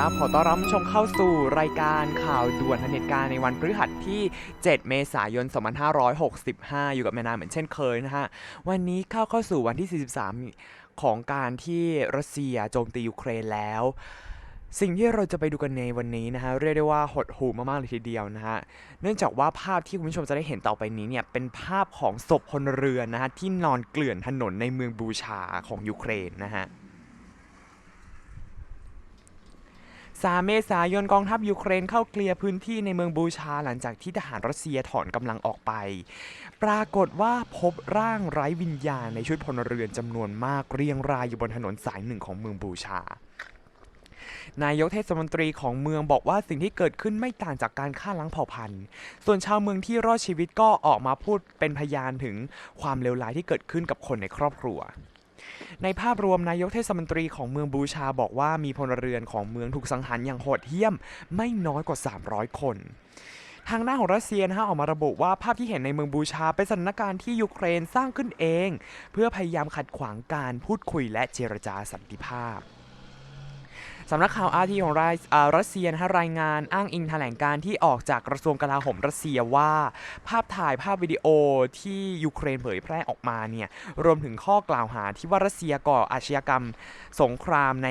ครับ ขอต้อนรับชมเข้าสู่รายการข่าวด่วนทันเหตุการณ์ในวันพฤหัสที่ 7 เมษายน 2565 อยู่กับแม่นาเหมือนเช่นเคยนะฮะ วันนี้เข้าเข้าสู่วันที่ 43 ของการที่รัสเซียโจมตียูเครนแล้ว สิ่งที่เราจะไปดูกันในวันนี้นะฮะ เรียกได้ว่าหดหูมากๆเลยทีเดียวนะฮะ เนื่องจากว่าภาพที่คุณผู้ชมจะได้เห็นต่อไปนี้เนี่ยเป็นภาพของศพพลเรือนนะฮะที่นอนเกลื่อนถนนในเมืองบูชาของยูเครนนะฮะ 3 เมษายนกองทัพยูเครนเข้าเคลียร์พื้นที่ในเมืองบูชาหลังจากที่ทหารรัสเซียถอนกำลังออกไป ปรากฏว่าพบร่างไร้วิญญาณในชุดพลเรือนจำนวนมากเรียงรายอยู่บนถนนสายหนึ่งของเมืองบูชานายกเทศมนตรีของเมืองบอกว่าสิ่งที่เกิดขึ้นไม่ต่างจากการฆ่าล้างเผ่าพันธุ์ ส่วนชาวเมืองที่รอดชีวิตก็ออกมาพูดเป็นพยานถึงความเลวร้ายที่เกิดขึ้นกับคนในครอบครัว ในภาพรวมนายกเทศมนตรีของเมืองบูชาบอกว่ามีพลเรือนของเมืองถูกสังหารอย่างโหดเหี้ยม ไม่น้อยกว่า 300 คนทางหน้าของรัสเซียนะฮะออกมาระบุว่าภาพที่เห็นในเมืองบูชาเป็นสถานการณ์ที่ยูเครนสร้างขึ้นเอง เพื่อพยายามขัดขวางการพูดคุยและเจรจาสันติภาพ สำนักข่าวอาร์ทีของรัสอ่ารัสเซียนะฮะรายงานอ้างอิงแถลงการที่ออกจากกระทรวงกลาโหมรัสเซียว่า ภาพถ่ายภาพวิดีโอที่ยูเครนเผยแพร่ออกมาเนี่ยรวมถึงข้อกล่าวหาที่ว่ารัสเซียก่ออาชญากรรมสงครามใน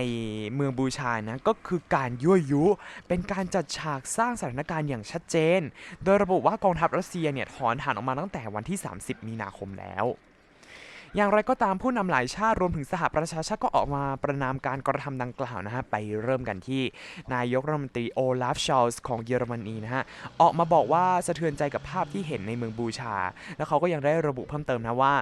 เมืองบูชานะก็คือการยั่วยุ เป็นการจัดฉากสร้างสถานการณ์อย่างชัดเจน โดยระบุว่ากองทัพรัสเซียเนี่ยถอนฐานออกมาตั้งแต่วันที่ 30 มีนาคมแล้ว อย่างไรก็ตามผู้นำหลายชาติรวมถึงสหประชาชาติก็ออกมาประนามการกระทำดังกล่าวนะฮะไปเริ่มกันที่นายกรัฐมนตรีโอลาฟชอลส์ของเยอรมนีนะฮะออกมาบอกว่าสะเทือนใจกับภาพที่เห็นในเมืองบูชา แล้วเขาก็ยังได้ระบุเพิ่มเติมนะว่า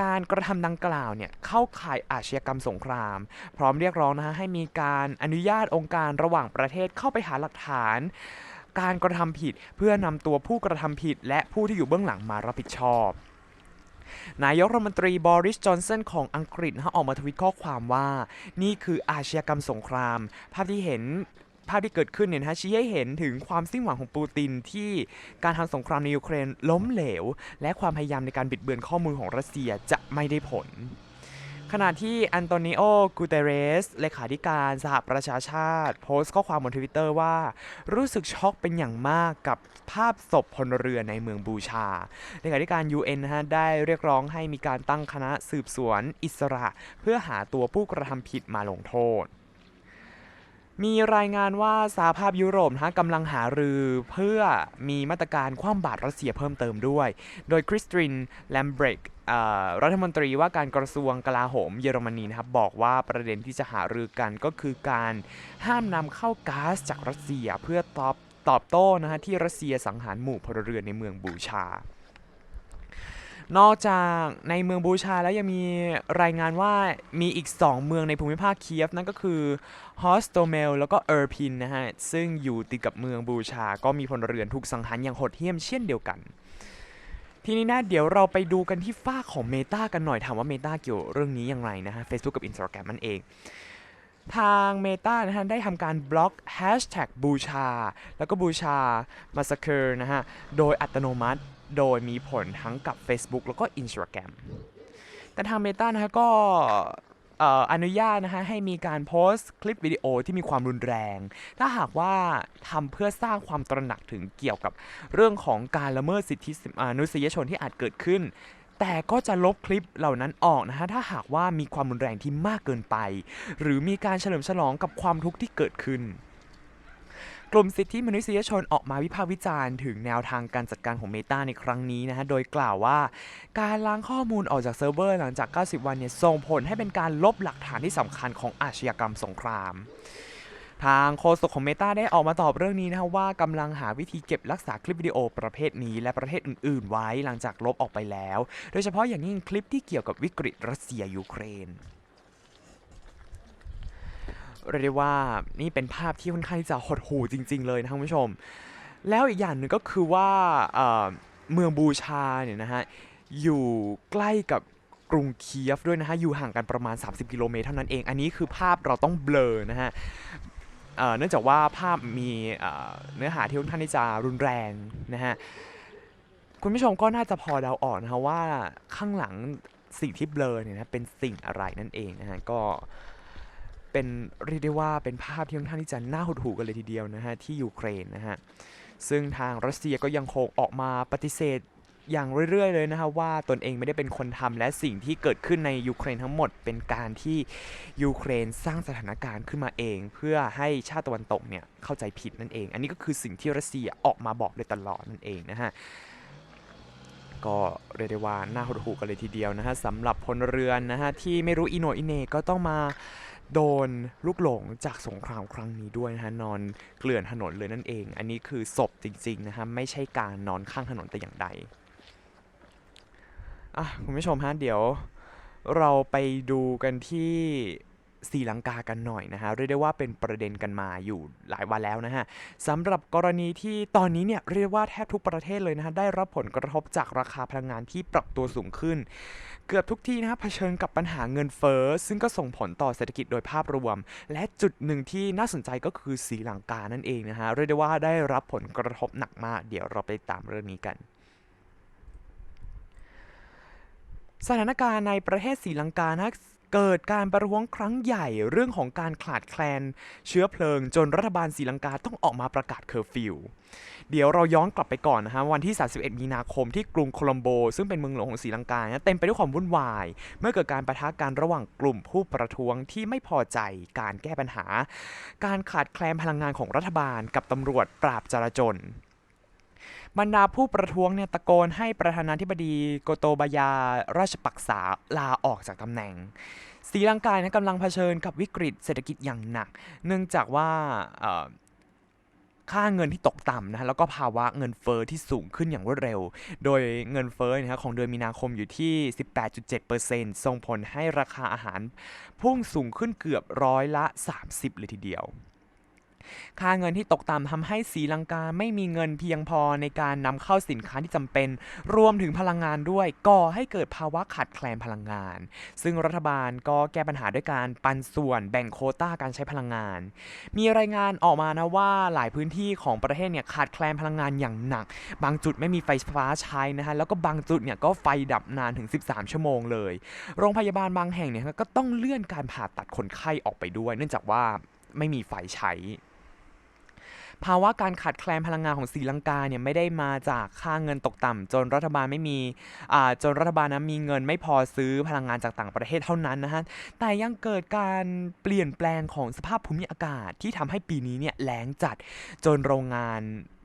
การกระทำดังกล่าวเนี่ยเข้าข่ายอาชญากรรมสงคราม พร้อมเรียกร้องนะฮะให้มีการอนุญาตองค์การระหว่างประเทศเข้าไปหาหลักฐานการกระทำผิดเพื่อนำตัวผู้กระทำผิดและผู้ที่อยู่เบื้องหลังมารับผิดชอบ นายกรัฐมนตรีบริส จอนสันของอังกฤษนะออกมาทวิตข้อความว่า นี่คืออาชญากรรมสงคราม ภาพที่เห็นภาพที่เกิดขึ้นเนี่ยนะฮะชี้ให้เห็นถึงความสิ้นหวังของปูตินที่การทำสงครามในยูเครนล้มเหลว และความพยายามในการบิดเบือนข้อมูลของรัสเซียจะไม่ได้ผล ขณะที่อันโตนิโอ กูเตเรส เลขาธิการสหประชาชาติ โพสต์ข้อความบนทวิตเตอร์ว่า รู้สึกช็อกเป็นอย่างมากกับภาพศพพลเรือนในเมืองบูชา เลขาธิการ UN นะฮะได้เรียกร้องให้มีการตั้งคณะสืบสวนอิสระ เพื่อหาตัวผู้กระทำผิดมาลงโทษมีรายงานว่าสหภาพยุโรปนะฮะกำลังหารือเพื่อมีมาตรการคว่ำบาตรรัสเซียเพิ่มเติมด้วย โดยคริสตินแลมเบรก รัฐมนตรีว่าการกระทรวงกลาโหมเยอรมนีนะครับบอกว่าประเด็นที่จะหารือกันก็คือการห้ามนำเข้าก๊าซจากรัสเซียเพื่อตอบตอบโต้นะฮะที่รัสเซียสังหารหมู่พลเรือนในเมืองบูชา นอกจากในเมืองบูชาแล้วยังมีรายงานว่ามีอีก 2 เมืองในภูมิภาคเคียฟนั่นก็คือฮอสโตเมลแล้วก็เออร์พินนะฮะซึ่งอยู่ติดกับเมืองบูชา ก็มีพลเรือนถูกสังหารอย่างโหดเหี้ยมเช่นเดียวกัน ทีนี้นะเดี๋ยวเราไปดูกันที่ฝ้าของ Meta กันหน่อยถามว่า Meta เกี่ยวเรื่องนี้อย่างไรนะฮะ Facebook กับ Instagram มันเองทาง Meta นะฮะได้ทำการบล็อก Hashtag บูชา แล้วก็บูชา Massacre นะฮะ โดยอัตโนมัติโดยมีผลทั้งกับ Facebook แล้วก็ Instagram แต่ทาง Meta นะฮะก็ อนุญาตนะฮะให้มีการโพสต์คลิปวิดีโอที่มีความรุนแรง ถ้าหากว่าทำเพื่อสร้างความตระหนักถึงเกี่ยวกับเรื่องของการละเมิดสิทธิมนุษยชนที่อาจเกิดขึ้น แต่ก็จะลบคลิปเหล่านั้นออกนะฮะถ้าหากว่ามีความรุนแรงที่มากเกินไป หรือมีการเฉลิมฉลองกับความทุกข์ที่เกิดขึ้น กลุ่มสิทธิมนุษยชนออกมาวิพากษ์วิจารณ์ถึงแนวทางการจัดการของ Meta ในครั้งนี้นะฮะ โดยกล่าวว่า การล้างข้อมูลออกจากเซิร์ฟเวอร์หลังจาก 90 วันเนี่ยส่งผลให้เป็นการลบหลักฐานที่สำคัญของอาชญากรรมสงครามทางโฆษกของ Meta ได้ออกมาตอบเรื่องนี้นะฮะว่ากำลังหาวิธีเก็บรักษาคลิปวิดีโอประเภทนี้และประเภทอื่น ๆ ไว้หลังจากลบออกไปแล้ว โดยเฉพาะอย่างยิ่งคลิปที่เกี่ยวกับวิกฤตรัสเซียยูเครน เรียกได้ว่านี่เป็นภาพที่ค่อนข้างที่จะหดหู่จริง ๆ เลยนะคุณผู้ชม แล้วอีกอย่างหนึ่งก็คือว่าเมืองบูชาเนี่ยนะฮะอยู่ใกล้กับกรุงเคียฟด้วยนะฮะอยู่ห่างกันประมาณ 30 กิโลเมตรเท่านั้นเอง อันนี้คือภาพเราต้องเบลอนะฮะเนื่องจากว่าภาพมีเอ่อเนื้อหาที่ค่อนข้างที่จะรุนแรงนะฮะคุณผู้ชมก็น่าจะพอเดาออกนะฮะว่าข้างหลังสิ่งที่เบลอเนี่ยนะเป็นสิ่งอะไรนั่นเองนะฮะก็ เป็นเรียกได้ว่าเป็นภาพที่ค่อนข้างที่จะน่าหดหู่กันเลยทีเดียวนะฮะที่ยูเครนนะฮะซึ่งทางรัสเซียก็ยังคงออกมาปฏิเสธอย่างเรื่อยๆ เลยนะฮะว่าตนเองไม่ได้เป็นคนทำและสิ่งที่เกิดขึ้นในยูเครนทั้งหมด เป็นการที่ยูเครนสร้างสถานการณ์ขึ้นมาเอง เพื่อให้ชาติตะวันตกเนี่ยเข้าใจผิดนั่นเอง อันนี้ก็คือสิ่งที่รัสเซียออกมาบอกโดยตลอดนั่นเองนะฮะก็เรียกได้ว่าน่าหดหู่กันเลยทีเดียวนะฮะสำหรับพลเรือนนะฮะที่ไม่รู้อิโนอิเนก็ต้องมา โดนลูกหลงจากสงครามครั้งนี้ด้วยนะฮะนอนเกลื่อนถนนเลยนั่นเอง อันนี้คือศพจริงๆนะฮะไม่ใช่การนอนข้างถนนแต่อย่างใดอะคุณผู้ชมฮะเดี๋ยวเราไปดูกันที่ ศรีลังกากันหน่อยนะฮะเรียกได้ว่าเป็นประเด็นกันมาอยู่หลายวันแล้วนะฮะสำหรับกรณีที่ตอนนี้เนี่ยเรียกว่าแทบทุกประเทศเลยนะฮะได้รับผลกระทบจากราคาพลังงานที่ปรับตัวสูงขึ้น เกือบทุกที่นะฮะเผชิญกับปัญหาเงินเฟ้อซึ่งก็ส่งผลต่อเศรษฐกิจโดยภาพรวม และจุดหนึ่งที่น่าสนใจก็คือศรีลังกานั่นเองนะฮะเรียกได้ว่าได้รับผลกระทบหนักมาก เดี๋ยวเราไปตามเรื่องนี้กันสถานการณ์ในประเทศศรีลังกานะ เกิดการประท้วงครั้งใหญ่เรื่องของการขาดแคลน เชื้อเพลิงจนรัฐบาลศรีลังกาต้องออกมาประกาศเคอร์ฟิว เดี๋ยวเราย้อนกลับไปก่อนนะฮะวันที่ 31 มีนาคมที่กรุงโคลัมโบ ซึ่งเป็นเมืองหลวงของศรีลังกาเนี่ยเต็มไปด้วยความวุ่นวาย เมื่อเกิดการประทะกันระหว่างกลุ่มผู้ประท้วงที่ไม่พอใจการแก้ปัญหา การขาดแคลนพลังงานของรัฐบาลกับตำรวจปราบจราจน บรรดาผู้ประท้วงเนี่ยตะโกนให้ประธานาธิบดีโกโตบายาราชปักษาลาออกจากตำแหน่งศรีลังกาเนี่ยกำลังเผชิญกับวิกฤตเศรษฐกิจอย่างหนัก เนื่องจากว่าค่าเงินที่ตกต่ำนะแล้วก็ภาวะเงินเฟอ้อที่สูงขึ้นอย่างรวดเร็ว โดยเงินเฟ้อนะฮะของเดือนมีนาคมอยู่ที่ 18.7%ส่งผลให้ราคาอาหารพุ่งสูงขึ้นเกือบร้อยละ 30 เลยทีเดียว ค่าเงินที่ตกต่ำทำให้ศรีลังกาไม่มีเงินเพียงพอในการนำเข้าสินค้าที่จำเป็น รวมถึงพลังงานด้วยก่อให้เกิดภาวะขาดแคลนพลังงาน ซึ่งรัฐบาลก็แก้ปัญหาด้วยการปันส่วนแบ่งโคต้าการใช้พลังงาน มีรายงานออกมานะว่าหลายพื้นที่ของประเทศเนี่ยขาดแคลนพลังงานอย่างหนัก บางจุดไม่มีไฟฟ้าใช้นะฮะแล้วก็บางจุดเนี่ยก็ไฟดับนานถึง 13 ชั่วโมงเลย โรงพยาบาลบางแห่งเนี่ยก็ต้องเลื่อนการผ่าตัดคนไข้ออกไปด้วย เนื่องจากว่าไม่มีไฟใช้ ภาวะการขาดแคลนพลังงานของศรีลังกาเนี่ยไม่ได้มาจากค่าเงินตกต่ำจนรัฐบาลไม่มีจนรัฐบาลนะมีเงินไม่พอซื้อพลังงานจากต่างประเทศเท่านั้นนะฮะแต่ยังเกิดการเปลี่ยนแปลงของสภาพภูมิอากาศที่ทำให้ปีนี้เนี่ยแล้งจัดจนโรงงาน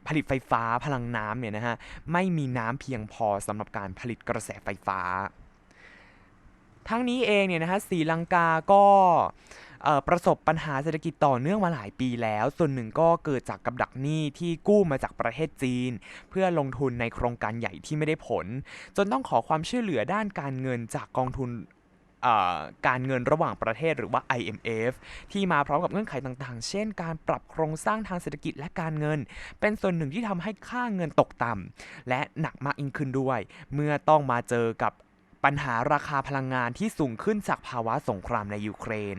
ผลิตไฟฟ้าพลังน้ำเนี่ยนะฮะไม่มีน้ำเพียงพอสำหรับการผลิตกระแสไฟฟ้า ทั้งนี้เองเนี่ยนะฮะศรีลังกาก็ ประสบปัญหาเศรษฐกิจต่อเนื่องมาหลายปีแล้ว ส่วนหนึ่งก็เกิดจากกับดักหนี้ที่กู้มาจากประเทศจีน เพื่อลงทุนในโครงการใหญ่ที่ไม่ได้ผล จนต้องขอความช่วยเหลือด้านการเงินจากกองทุนการเงินระหว่างประเทศหรือว่า IMF ที่มาพร้อมกับเงื่อนไขต่างๆ เช่น การปรับโครงสร้างทางเศรษฐกิจและการเงิน เป็นส่วนหนึ่งที่ทำให้ค่าเงินตกต่ำและหนักมากยิ่งขึ้นด้วย เมื่อต้องมาเจอกับปัญหาราคาพลังงานที่สูงขึ้นจากภาวะสงครามในยูเครน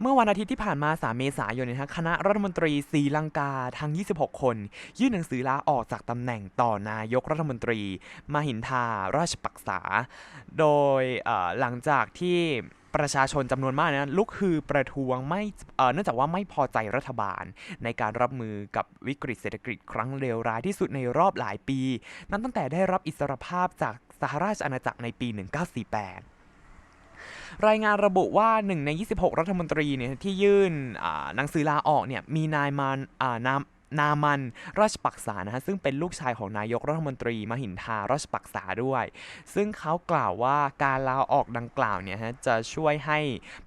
เมื่อวันอาทิตย์ที่ผ่านมา 3 เมษายนนะฮะคณะรัฐมนตรีศรีลังกาทั้ง 26 คน ยื่นหนังสือลาออกจากตำแหน่งต่อนายกรัฐมนตรีมาหินทาราชปักษา โดยหลังจากที่ประชาชนจำนวนมากนะลุกฮือประท้วงไม่เนื่องจากว่าไม่พอใจรัฐบาล ในการรับมือกับวิกฤตเศรษฐกิจครั้งเลวร้ายที่สุดในรอบหลายปี นับตั้งแต่ได้รับอิสรภาพจากสหราชอาณาจักรในปี 1948 รายงานระบุว่า 1 ใน 26 รัฐมนตรีเนี่ยที่ยื่นหนังสือลาออกเนี่ยมีนายมันนามนามันราชปักษานะฮะซึ่งเป็นลูกชายของนายกรัฐมนตรีมหินทาราชปักษาด้วย ซึ่งเขากล่าวว่าการลาออกดังกล่าวเนี่ยฮะจะช่วยให้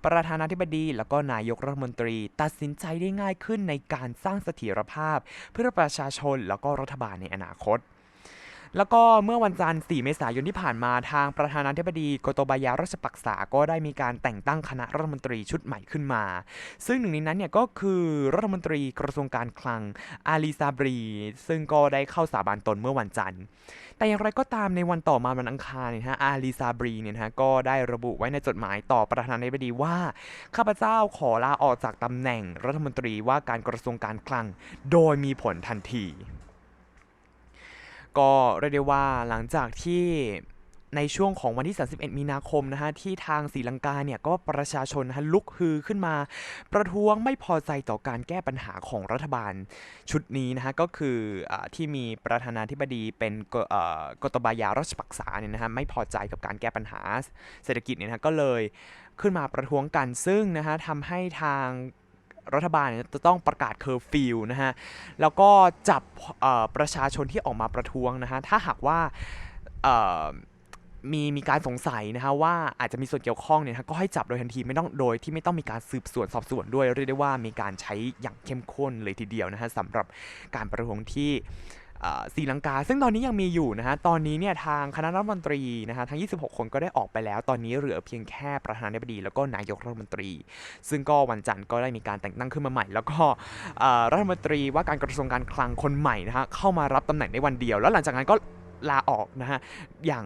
ประธานาธิบดีแล้วก็นายกรัฐมนตรี ตัดสินใจได้ง่ายขึ้นในการสร้างเสถียรภาพ เพื่อประชาชนแล้วก็รัฐบาลในอนาคต แล้วก็เมื่อวันจันทร์ 4 เมษายนที่ผ่านมาทางประธานาธิบดีโกโตบายาราชปักษาก็ได้มีการแต่งตั้งคณะรัฐมนตรีชุดใหม่ขึ้นมา ซึ่งหนึ่งในนั้นเนี่ยก็คือรัฐมนตรีกระทรวงการคลังอาลีซาบรี ซึ่งก็ได้เข้าสาบานตนเมื่อวันจันทร์ แต่อย่างไรก็ตามในวันต่อมาวันอังคารเนี่ยนะฮะอาลีซาบรีเนี่ยนะฮะก็ได้ระบุไว้ในจดหมายต่อประธานาธิบดีว่า ข้าพเจ้าขอลาออกจากตำแหน่งรัฐมนตรีว่าการกระทรวงการคลัง โดยมีผลทันที ก็เรียกได้ว่าหลังจากที่ในช่วงของวันที่ 31 มีนาคมนะฮะที่ทางศรีลังกาเนี่ยก็ประชาชนฮะลุกฮือขึ้นมา ประท้วงไม่พอใจต่อการแก้ปัญหาของรัฐบาลชุดนี้นะฮะก็คืออที่มีประธานาธิบดีเป็นกกตบายาราชปักษาเนี่ยนะฮะไม่พอใจกับการแก้ปัญหาเศรษฐกิจเนี่ยนะะก็เลยขึ้นมาประท้วงกันซึ่งนะฮะทำให้ทาง รัฐบาลเนี่ยจะต้องประกาศเคอร์ฟิวนะฮะ แล้วก็จับประชาชนที่ออกมาประท้วงนะฮะ ถ้าหากว่ามีมีการสงสัยนะฮะว่าอาจจะมีส่วนเกี่ยวข้องเนี่ยนะก็ให้จับโดยทันทีไม่ต้องโดยที่ไม่ต้องมีการสืบสวนสอบสวนด้วยเรียกได้ว่ามีการใช้อย่างเข้มข้นเลยทีเดียวนะฮะสำหรับการประท้วงที่ ศรีลังกา ซึ่งตอนนี้ยังมีอยู่นะฮะ ตอนนี้เนี่ยทางคณะรัฐมนตรีนะฮะทั้ง 26 คนก็ได้ออกไปแล้ว ตอนนี้เหลือเพียงแค่ประธานาธิบดี แล้วก็นายกรัฐมนตรี ซึ่งก็วันจันทร์ก็ได้มีการแต่งตั้งขึ้นมาใหม่ แล้วก็รัฐมนตรีว่าการกระทรวงการคลังคนใหม่นะฮะเข้ามารับตำแหน่งในวันเดียว แล้วหลังจากนั้นก็ลาออกนะฮะอย่าง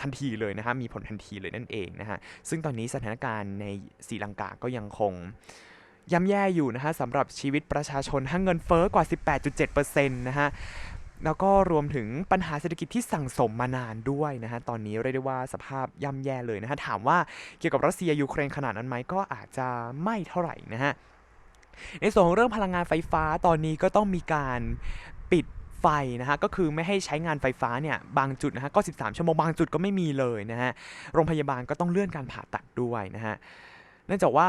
ทันทีเลยนะฮะมีผลทันทีเลยนั่นเองนะฮะซึ่งตอนนี้สถานการณ์ในศรีลังกาก็ยังคงย่ำแย่อยู่นะฮะสำหรับชีวิตประชาชนทั้งเงินเฟ้อกว่า 18.7%นะฮะ แล้วก็รวมถึงปัญหาเศรษฐกิจที่สั่งสมมานานด้วยนะฮะ ตอนนี้เรียกได้ว่าสภาพย่ำแย่เลยนะฮะ ถามว่าเกี่ยวกับรัสเซียยูเครนขนาดนั้นไหมก็อาจจะไม่เท่าไหร่นะฮะ ในส่วนของเรื่องพลังงานไฟฟ้าตอนนี้ก็ต้องมีการปิดไฟนะฮะก็คือไม่ให้ใช้งานไฟฟ้าเนี่ยบางจุดนะฮะก็ 13 ชั่วโมงบางจุดก็ไม่มีเลยนะฮะ โรงพยาบาลก็ต้องเลื่อนการผ่าตัดด้วยนะฮะ เนื่องจากว่า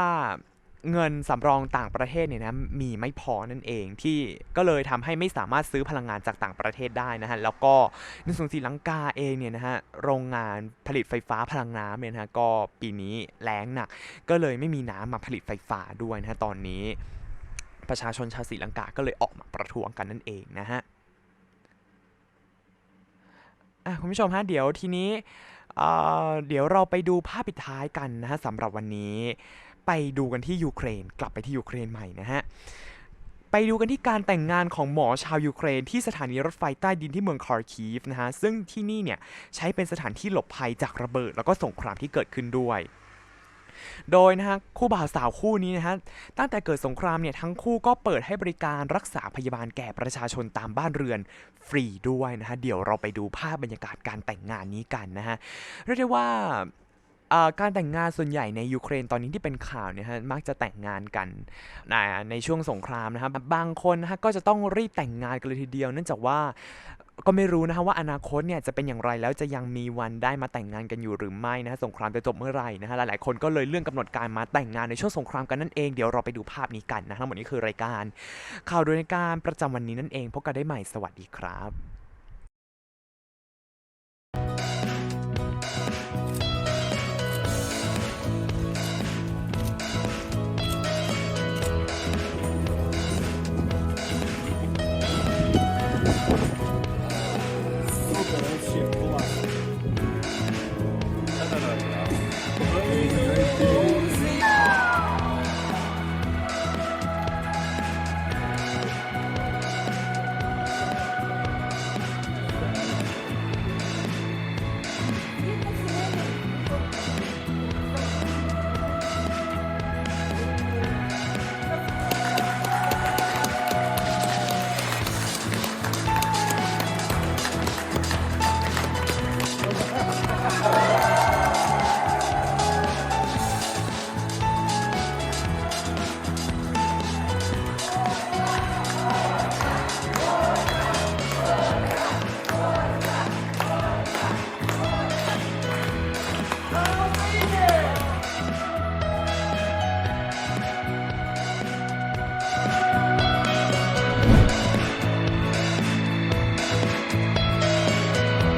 เงินสำรองต่างประเทศเนี่ยนะมีไม่พอนั่นเองที่ก็เลยทำให้ไม่สามารถซื้อพลังงานจากต่างประเทศได้นะฮะแล้วก็ในส่วนศรีลังกาเองเนี่ยนะฮะโรงงานผลิตไฟฟ้าพลังน้ำเนี่ยนะฮะก็ปีนี้แล้งหนัก ก็เลยไม่มีน้ำมาผลิตไฟฟ้าด้วยนะฮะตอนนี้ ประชาชนชาวศรีลังกาก็เลยออกมาประท้วงกันนั่นเองนะฮะอะคุณผู้ชมฮะเดี๋ยวทีนี้เอ่อเดี๋ยวเราไปดูภาพปิดท้ายกันนะฮะสำหรับวันนี้ ไปดูกันที่ยูเครน กลับไปที่ยูเครนใหม่นะฮะ ไปดูกันที่การแต่งงานของหมอชาวยูเครน ที่สถานีรถไฟใต้ดินที่เมืองคาร์คีฟนะฮะ ซึ่งที่นี่เนี่ยใช้เป็นสถานที่หลบภัยจากระเบิด แล้วก็สงครามที่เกิดขึ้นด้วยโดยนะฮะคู่บ่าวสาวคู่นี้นะฮะตั้งแต่เกิดสงครามเนี่ยทั้งคู่ก็เปิดให้บริการรักษาพยาบาลแก่ประชาชนตามบ้านเรือนฟรีด้วยนะฮะเดี๋ยวเราไปดูภาพบรรยากาศการแต่งงานนี้กันนะฮะเรียกได้ว่า การแต่งงานส่วนใหญ่ในยูเครนตอนนี้ที่เป็นข่าวเนี่ยฮะมักจะแต่งงานกันในในช่วงสงครามนะครับบางคนนะฮะก็จะต้องรีบแต่งงานกันเลยทีเดียว เนื่องจากว่าก็ไม่รู้นะฮะว่าอนาคตเนี่ยจะเป็นอย่างไรแล้วจะยังมีวันได้มาแต่งงานกันอยู่หรือไม่นะฮะสงครามจะจบเมื่อไหร่นะฮะหลายๆคนก็เลยเลื่อนกำหนดการมาแต่งงานในช่วงสงครามกันนั่นเองเดี๋ยวเราไปดูภาพนี้กันนะทั้งหมดนี้คือรายการ ข่าวโดยการประจำวันนี้นั่นเองพบกันได้ใหม่สวัสดีครับ